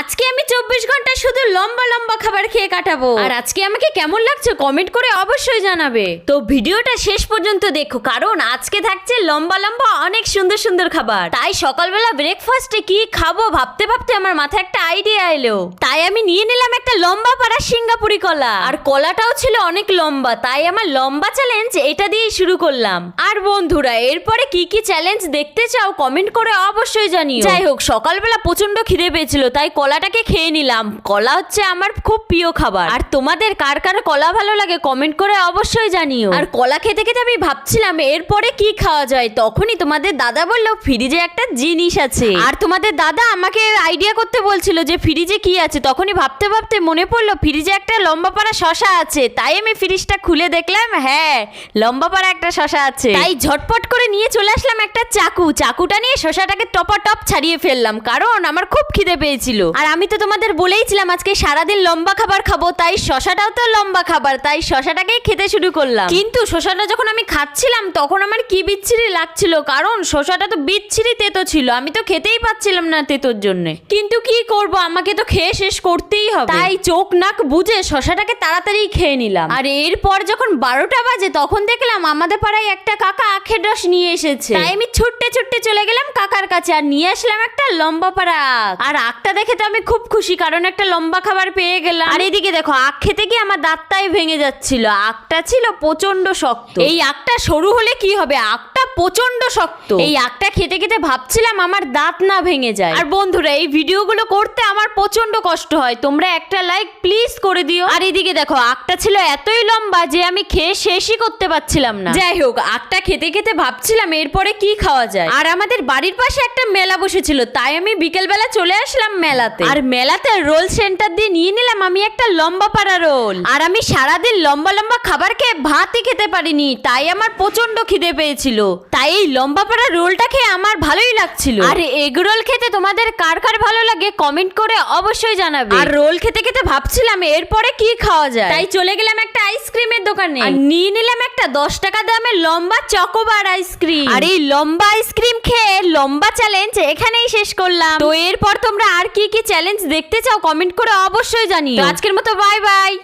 আজকে আমি চব্বিশ ঘণ্টা শুধু লম্বা লম্বা খাবার খেয়ে কাটাবো। আর আজকে আমাকে কেমন লাগছে কমেন্ট করে অবশ্যই জানাবে। তো ভিডিওটা শেষ পর্যন্ত দেখো কারণ আজকে থাকছে লম্বা লম্বা অনেক সুন্দর সুন্দর খাবার। তাই সকালবেলা ব্রেকফাস্টে কি খাব ভাবতে ভাবতে আমার মাথায় একটা আইডিয়া এলো। তাই আমি নিয়ে নিলাম একটা লম্বা পাড়া সিঙ্গাপুরি কলা। আর কলাটাও ছিল অনেক লম্বা তাই আমার লম্বা চ্যালেঞ্জ এটা দিয়েই শুরু করলাম। আর বন্ধুরা এরপরে কি কি চ্যালেঞ্জ দেখতে চাও কমেন্ট করে অবশ্যই জানিও। যাই হোক সকালবেলা প্রচণ্ড খিদে পেয়েছিল তাই কলাটাকে খেয়ে নিলাম। কলা হচ্ছে আমার খুব প্রিয় খাবার। আর তোমাদের কার কার কলা ভালো লাগে কমেন্ট করে অবশ্যই জানিও। আর কলা খেতে খেতে আমি ভাবছিলাম, এরপরে কি খাওয়া যায়? তখনই তোমাদের দাদা বলল, ফ্রিজে একটা জিনিস আছে। আর তোমাদের দাদা আমাকে আইডিয়া করতে বলছিল যে, ফ্রিজে কি আছে? তখনই ভাবতে ভাবতে মনে পড়ল, ফ্রিজে একটা লম্বা পাড়া শশা আছে। তাই আমি ফ্রিজটা খুলে দেখলাম হ্যাঁ লম্বা পাড়া একটা শশা আছে। তাই ঝটপট করে নিয়ে চলে আসলাম একটা চাকু। চাকুটা নিয়ে শশাটাকে টপা টপ ছাড়িয়ে ফেললাম। কারণ আমার খুব খিদে পেয়েছিল। আর আমি তো তোমাদের বলেইছিলাম আজকে সারাদিন লম্বা খাবার খাব তাই শশাটাও তো লম্বা খাবার তাই শশাটাকেই খেতে শুরু করলাম। কিন্তু শশাটা যখন আমি খাচ্ছিলাম তখন আমার কি বিচ্ছিরি লাগছিল? কারণ শশাটা তো বিচ্ছিরি তেতো ছিল আমি তো খেতেই পাচ্ছিলাম না তেতোর জন্য। কিন্তু কি করব আমাকে তো খেয়ে শেষ করতেই হবে। তাই চোখ নাক বুঝে শশাটাকে তাড়াতাড়ি খেয়ে নিলাম। আর এরপর যখন বারোটা বাজে তখন দেখলাম আমাদের পাড়ায় একটা কাকা আখের রস নিয়ে এসেছে। তাই আমি ছুটতে ছুটতে চলে গেলাম কাকার কাছে আর নিয়ে আসলাম একটা লম্বা পাড়া আর আখটা দেখে তো আমি খুব খুশি কারণ একটা লম্বা খাবার পেয়ে গেলাম। আর এদিকে দেখো আখ খেতে গিয়ে আমার দাঁতটাই ভেঙে যাচ্ছিল। আখটা ছিল প্রচণ্ড শক্ত। এই আখটা সরু হলে কি হবে? আখটা প্রচণ্ড শক্ত। এই আখটা খেতে খেতে ভাবছিলাম আমার দাঁত না ভেঙে যায়। আর বন্ধুরা এই ভিডিওগুলো করতে আমার প্রচণ্ড কষ্ট হয়। তোমরা একটা লাইক প্লিজ করে দিও। আর এদিকে দেখো আখটা ছিল এতই লম্বা যে আমি খেয়ে শেষই করতে পারছিলাম না। যাই হোক আখটা খেতে খেতে ভাবছিলাম এরপরে কি খাওয়া যায়। আর আমাদের বাড়ির পাশে একটা মেলা বসেছিল তাই আমি বিকেলবেলা চলে আসলাম মেলাতে। আর মেলাতে রোল সেন্টার দিয়ে নিয়ে নিলাম আমি একটা লম্বা পাড়া রোল আর আমি সারাদিন লম্বা লম্বা খাবার খেয়ে ভাতই খেতে পারিনি তাই আমার প্রচণ্ড খিদে পেয়েছিল। তাই এই লম্বা পাড়া রোলটা খেয়ে আমার ভালোই লাগছিল। আর এগ রোল খেতে তোমাদের কার কার ভালো লাগে কমেন্ট করে অবশ্যই জানাবে। আর রোল খেতে খেতে ভাবছিলাম এরপরে কি খাওয়া যায়। তাই চলে গেলাম একটা আইসক্রিমের দোকানে। আর নিয়ে নিলাম একটা দশ টাকা দামের লম্বা চকোবার আইসক্রিম। আর এই লম্বা আইসক্রিম খেয়ে লম্বা চ্যালেঞ্জ এখানেই শেষ করলাম। তো এরপর তোমরা আর কি কি চ্যালেঞ্জ দেখতে চাও কমেন্ট করে অবশ্যই জানিও। আজকের মতো বাই বাই।